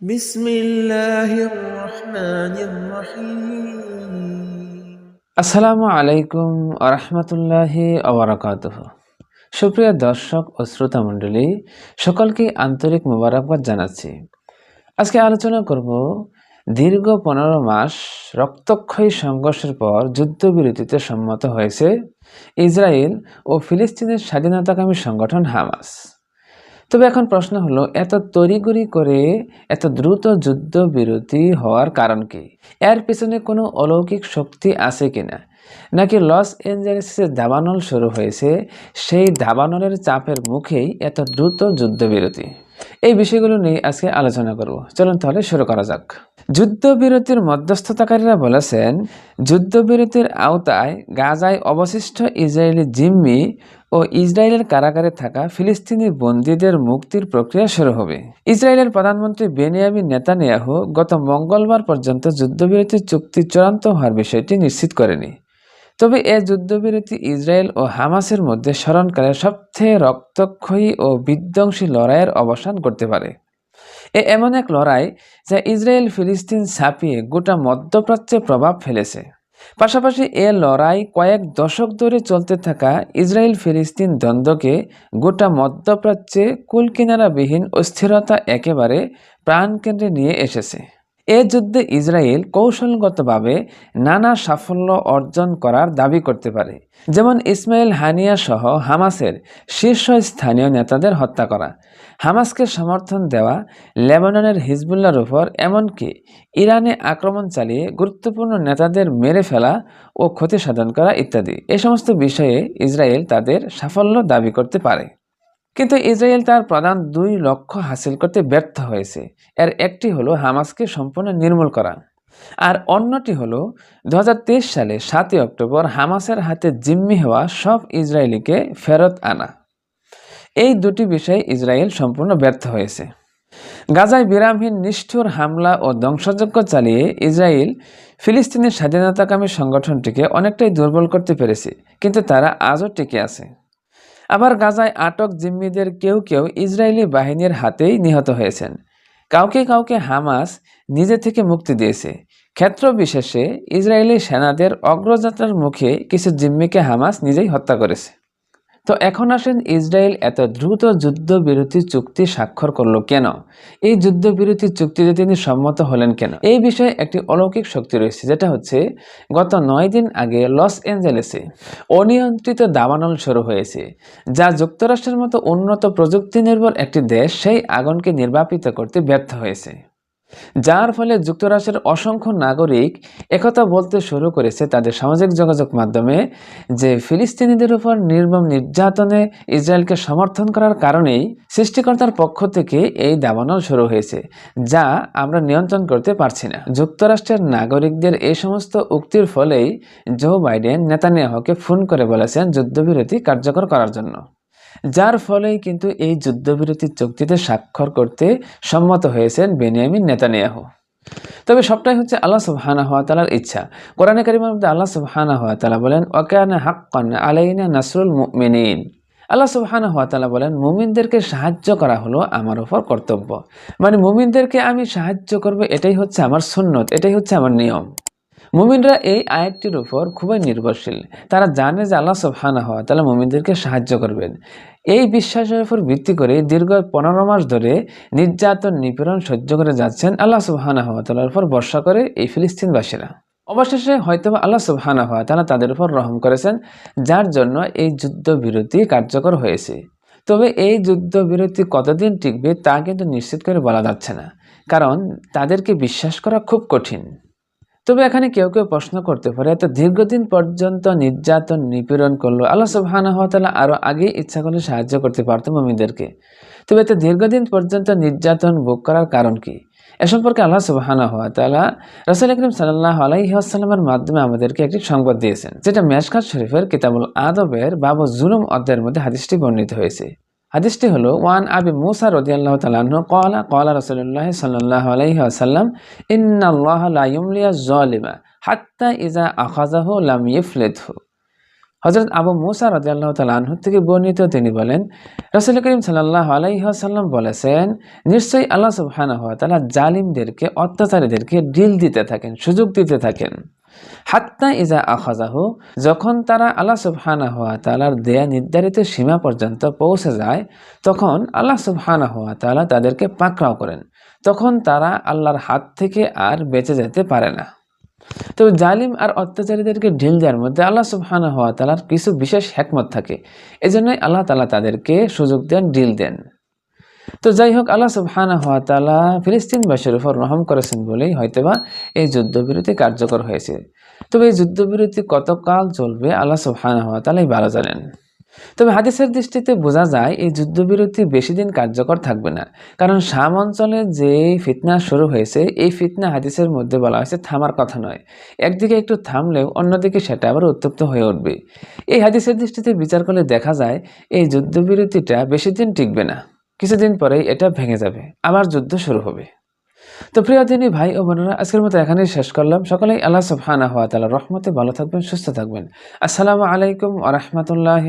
بسم الله الرحمن الرحيم আসসালামু আলাইকুম আরহামতুল্লাহি আবরাকাতুহ সুপ্রিয় দর্শক ও শ্রোতা মণ্ডলী সকলকে আন্তরিক মোবারকবাদ জানাচ্ছি আজকে আলোচনা করব দীর্ঘ পনেরো মাস রক্তক্ষয়ী সংঘর্ষের পর যুদ্ধবিরতিতে সম্মত হয়েছে ইসরায়েল ও ফিলিস্তিনের স্বাধীনতাকামী সংগঠন হামাস তবে এখন প্রশ্ন হলো, এত তড়িগড়ি করে এত দ্রুত যুদ্ধ বিরতি হওয়ার কারণ কি? এর পিছনে কোনো অলৌকিক শক্তি আছে কিনা নাকি লস এঞ্জেলসে দাবানল শুরু হয়েছে, সেই দাবানলের চাপের মুখেই এত দ্রুত যুদ্ধবিরতি? এই বিষয়গুলো নিয়ে আজকে আলোচনা করব। চলুন তাহলে শুরু করা যাক। যুদ্ধবিরতির মধ্যস্থতাকারীরা বলেছেন, যুদ্ধবিরতির আওতায় গাজায় অবশিষ্ট ইসরায়েলি জিম্মি ও ইসরায়েলের কারাগারে থাকা ফিলিস্তিনি বন্দীদের মুক্তির প্রক্রিয়া শুরু হবে। ইসরায়েলের প্রধানমন্ত্রী বেনিয়ামিন নেতানিয়াহু গত মঙ্গলবার পর্যন্ত যুদ্ধবিরতি চুক্তি চূড়ান্ত হওয়ার বিষয়টি নিশ্চিত করেনি। তবে এ যুদ্ধবিরতি ইসরায়েল ও হামাসের মধ্যে স্মরণকালে সবচেয়ে রক্তক্ষয়ী ও বিধ্বংসী লড়াইয়ের অবসান করতে পারে। এ এমন এক লড়াই যা ইসরায়েল ফিলিস্তিন ছাপিয়ে গোটা মধ্যপ্রাচ্যে প্রভাব ফেলেছে। পাশাপাশি এ লড়াই কয়েক দশক ধরে চলতে থাকা ইসরায়েল ফিলিস্তিন দ্বন্দ্বকে গোটা মধ্যপ্রাচ্যে কুলকিনারাবিহীন অস্থিরতা একেবারে প্রাণকেন্দ্রে নিয়ে এসেছে। এ যুদ্ধে ইসরায়েল কৌশলগতভাবে নানা সাফল্য অর্জন করার দাবি করতে পারে। যেমন ইসমাইল হানিয়া সহ হামাসের শীর্ষস্থানীয় নেতাদের হত্যা করা। হামাসকে সমর্থন দেওয়া লেবাননের হিজবুল্লার উপর, এমনকি ইরানে আক্রমণ চালিয়ে গুরুত্বপূর্ণ নেতাদের মেরে ফেলা ও ক্ষতি সাধন করা ইত্যাদি। এ সমস্ত বিষয়ে ইসরায়েল তাদের সাফল্য দাবি করতে পারে। কিন্তু ইসরায়েল তার প্রধান দুই লক্ষ্য হাসিল করতে ব্যর্থ হয়েছে। এর একটি হলো হামাসকে সম্পূর্ণ নির্মূল করা আর অন্যটি হলো দু সালে সাতই অক্টোবর হামাসের হাতে জিম্মি হওয়া সব ইসরায়েলিকে ফেরত আনা। এই দুটি বিষয়ে ইসরায়েল সম্পূর্ণ ব্যর্থ হয়েছে। গাজায় বিরামহীন নিষ্ঠুর হামলা ও ধ্বংসযজ্ঞ চালিয়ে ইসরায়েল ফিলিস্তিনের স্বাধীনতাকামী সংগঠনটিকে অনেকটাই দুর্বল করতে পেরেছে, কিন্তু তারা আজও টিকে আছে। আবার গাজায় আটক জিম্মিদের কেউ কেউ ইসরায়েলি বাহিনীর হাতেই নিহত হয়েছেন। কাউকে কাউকে হামাস নিজে থেকে মুক্তি দিয়েছে। ক্ষেত্র বিশেষে ইসরায়েলি সেনাদের অগ্রযাত্রার মুখে কিছু জিম্মিকে হামাস নিজেই হত্যা করেছে। তো এখন আসেন ইসরায়েল এত দ্রুত যুদ্ধবিরতি চুক্তি স্বাক্ষর করল কেন? এই যুদ্ধবিরতি চুক্তিতে তিনি সম্মত হলেন কেন? এই বিষয়ে একটি অলৌকিক শক্তি রয়েছে, যেটা হচ্ছে গত নয় দিন আগে লস অ্যাঞ্জেলেসে অনিয়ন্ত্রিত দাবানল শুরু হয়েছে, যা যুক্তরাষ্ট্রের মতো উন্নত প্রযুক্তি নির্ভর একটি দেশ সেই আগুনকে নির্বাপিত করতে ব্যর্থ হয়েছে। যার ফলে যুক্তরাষ্ট্রের অসংখ্য নাগরিক একথা বলতে শুরু করেছে তাদের সামাজিক যোগাযোগ মাধ্যমে যে ফিলিস্তিনিদের উপর নির্মম নির্যাতনে ইসরায়েলকে সমর্থন করার কারণেই সৃষ্টিকর্তার পক্ষ থেকে এই দাবানল শুরু হয়েছে, যা আমরা নিয়ন্ত্রণ করতে পারছি না। যুক্তরাষ্ট্রের নাগরিকদের এই সমস্ত উক্তির ফলেই জো বাইডেন নেতানিয়াহুকে ফোন করে বলেছেন যুদ্ধবিরতি কার্যকর করার জন্য। যার ফলেই কিন্তু এই যুদ্ধবিরতি চুক্তিতে স্বাক্ষর করতে সম্মত হয়েছেন বেনিয়ামিন নেতানিয়াহু। তবে সবটাই হচ্ছে আল্লাহ সুবহানা হওয়া তালার ইচ্ছা। কোরআনে কারিমের মধ্যে আল্লাহ সুবহানা হওয়া তালা বলেন ওকানা হাক্কান আলাইনা নাসরুল মুমিনিন। আল্লাহ সুবহানা হওয়া তালা বলেন, মুমিনদেরকে সাহায্য করা হলো আমার ওপর কর্তব্য। মানে মুমিনদেরকে আমি সাহায্য করব এটাই হচ্ছে আমার সুন্নত, এটাই হচ্ছে আমার নিয়ম। মুমিনরা এই আয়াতটির উপর খুবই নির্ভরশীল। তারা জানে যে আল্লাহ সুবহানা হওয়া তাহলে মুমিনদেরকে সাহায্য করবেন। এই বিশ্বাসের উপর ভিত্তি করে দীর্ঘ পনেরো মাস ধরে নির্যাতন, নিপীড়ন সহ্য করে যাচ্ছেন আল্লাহ সুবহানা হওয়া তালার উপর বর্ষা করে এই ফিলিস্তিনবাসীরা। অবশেষে হয়তো আল্লাহ সুবহানা হওয়া তারা তাদের উপর রহম করেছেন, যার জন্য এই যুদ্ধবিরতি কার্যকর হয়েছে। তবে এই যুদ্ধবিরতি কতদিন টিকবে তা কিন্তু নিশ্চিত করে বলা যাচ্ছে না, কারণ তাদেরকে বিশ্বাস করা খুব কঠিন। তবে এখানে কেউ কেউ প্রশ্ন করতে পারে, এত দীর্ঘদিন পর্যন্ত নির্যাতন, নিপীড়ন করল, আল্লাহ সুবহানাহু ওয়া তাআলা আরও আগেই ইচ্ছা করলে সাহায্য করতে পারতো মমিদেরকে তবে এত দীর্ঘদিন পর্যন্ত নির্যাতন ভোগ করার কারণ কি? এ সম্পর্কে আল্লাহ সুবহানাহু ওয়া তাআলা রাসূল আকরাম সাল্লাল্লাহু আলাইহি ওয়াসাল্লামের মাধ্যমে আমাদেরকে একটি সংবাদ দিয়েছেন, যেটা মেশকাত শরীফের কিতাবুল আদবের বাবু জুলুম অধ্যায়ের মধ্যে হাদিসটি বর্ণিত হয়েছে। হাদিসটি হলো, ওয়ান আবি মুসা রদিয়াল্লাহ তালাহ কলা কলা রসুল্লাহ সাল্লাহ আলাইহি আসাল্লাম ইন্নাল্লাহ লাইমলিয়া জলিমা হাত্তা ইজা আখাজাহু লাম ইফলিদহু। হজরত আবু মুসা রাজিয়াল্লাহ তালাহ থেকে বর্ণিত তিনি বলেন, রসুল করিম সাল্লাহ আলাইসাল্লাম বলেছেন, নিশ্চয়ই আল্লাহ সুবহানাহু ওয়া তাআলা জালিমদেরকে, অত্যাচারীদেরকে ডিল দিতে থাকেন, সুযোগ দিতে থাকেন। হাত্তা ইজা আখাজাহু যখন তারা আল্লাহ সুবহানাহু ওয়া তাআলার দেয়া নির্ধারিত সীমা পর্যন্ত পৌঁছে যায়, তখন আল্লাহ সুবহানাহু ওয়া তাআলা তাদেরকে পাকড়াও করেন। তখন তারা আল্লাহর হাত থেকে আর বেঁচে যেতে পারে না। তবে জালিম আর অত্যাচারীদেরকে ঢিল দেওয়ার মধ্যে আল্লাহ সুবহানাহু ওয়া তাআলার কিছু বিশেষ হেকমত থাকে। এজন্যই আল্লাহ তালা তাদেরকে সুযোগ দেন ঢিল দেন। তো যাই হোক, আল্লাহ সুবহানাহু ওয়া তাআলা ফিলিস্তিনবাসীর উপর রহম করেছেন বলেই হয়তোবা এই যুদ্ধবিরতি কার্যকর হয়েছে। তবে এই যুদ্ধবিরতি কতকাল চলবে আল্লাহ সুবহানাহু ওয়া তাআলাই ভালো জানেন। তবে হাদিসের দৃষ্টিতে বোঝা যায়, এই যুদ্ধবিরতি বেশি দিন কার্যকর থাকবে না। কারণ শাম অঞ্চলে যে ফিতনা শুরু হয়েছে, এই ফিতনা হাদিসের মধ্যে বলা হয়েছে, থামার কথা নয়। একদিকে একটু থামলেও অন্যদিকে সেটা আবার উত্তপ্ত হয়ে উঠবে। এই হাদিসের দৃষ্টিতে বিচার করলে দেখা যায়, এই যুদ্ধবিরতিটা বেশি দিন টিকবে না। কিছুদিন পরেই এটা ভেঙে যাবে। আবার যুদ্ধ শুরু হবে। তো প্রিয় দিনী ভাই ও বোনেরা, আজকের মতো এখানেই শেষ করলাম। সকলেই আল্লাহ সুবহানাহু হওয়া তালা রহমতে ভালো থাকবেন, সুস্থ থাকবেন। আসসালামু আলাইকুম আ রহমতুল্লাহ